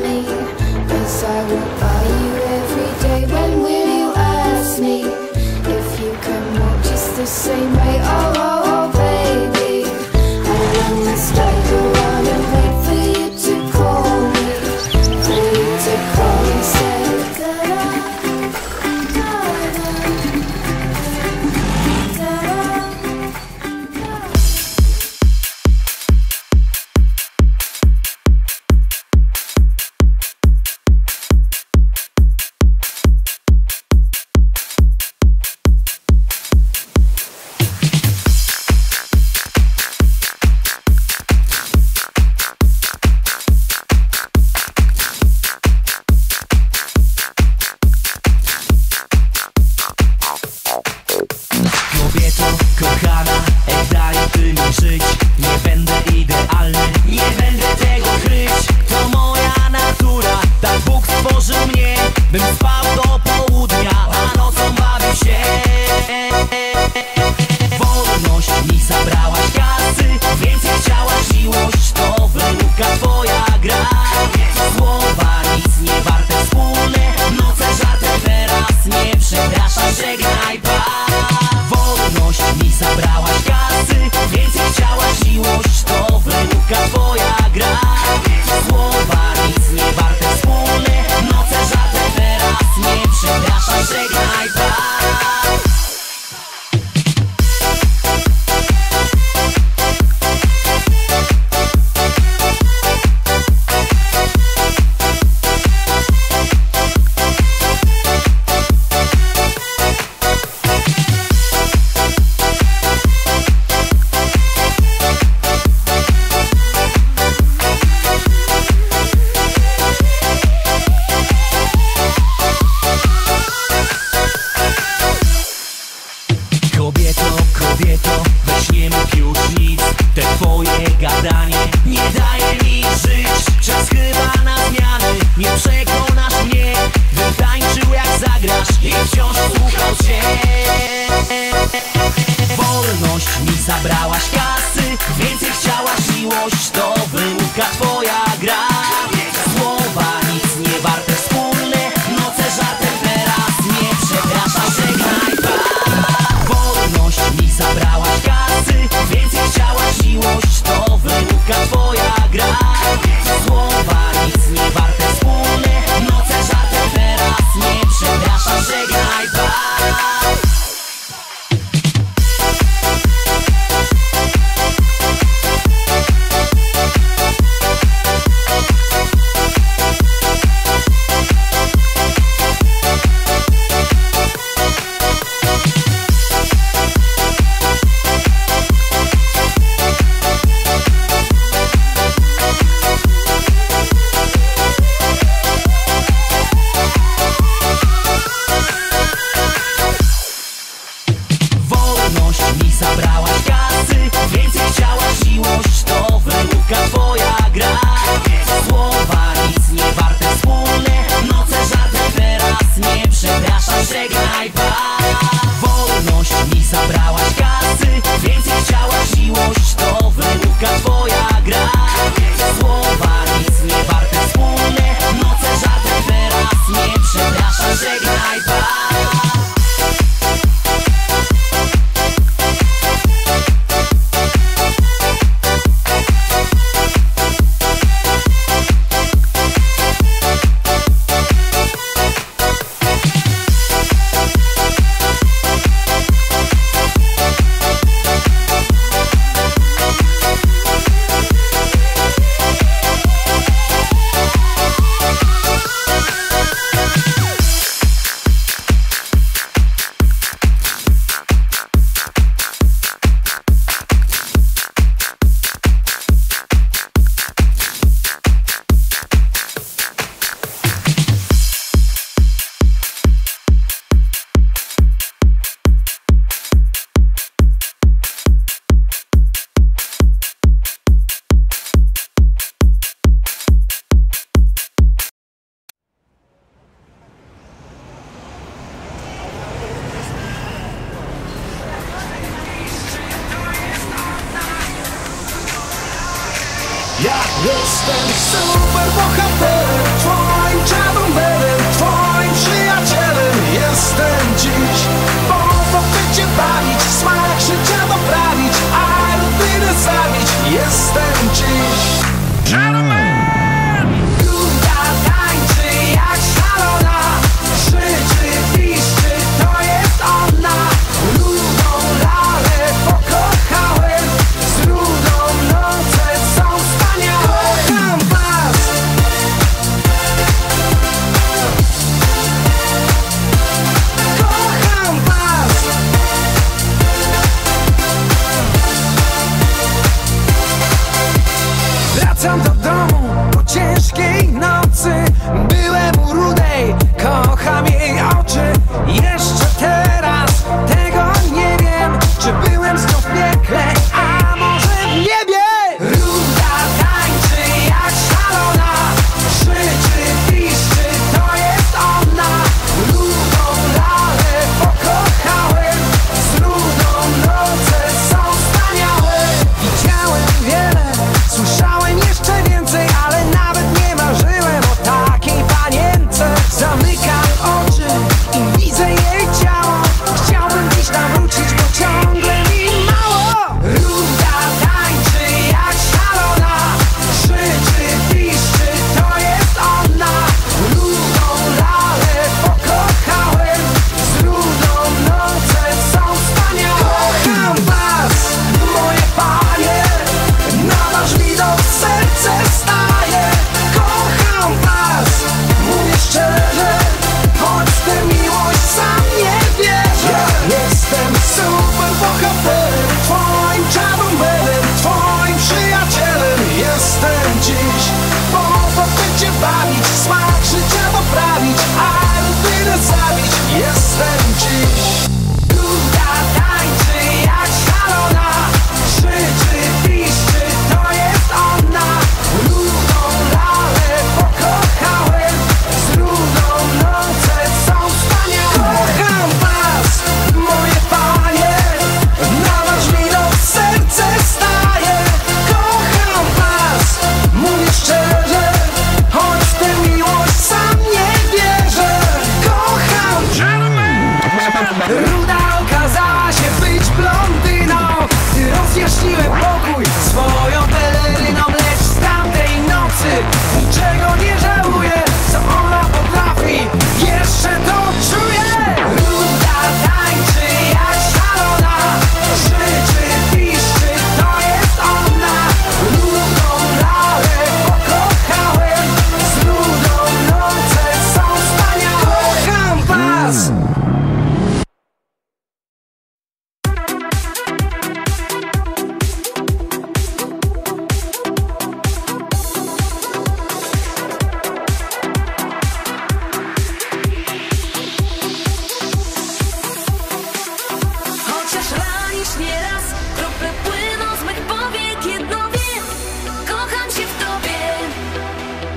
me? Cause I walk by you every day When will you ask me? If you just the same way, oh Sé say goodnight. Ja jestem super bohaterem, twoim czaromerem, twoim przyjacielem jestem dziś. Bo popycie bawić, smak życia doprawić, a rutynę zabić jestem dziś.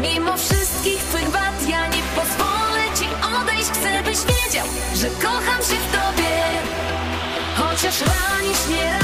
Mimo wszystkich twych wad ja nie pozwolę ci odejść. Chcę byś wiedział, że kocham się w tobie. Chociaż ranisz nie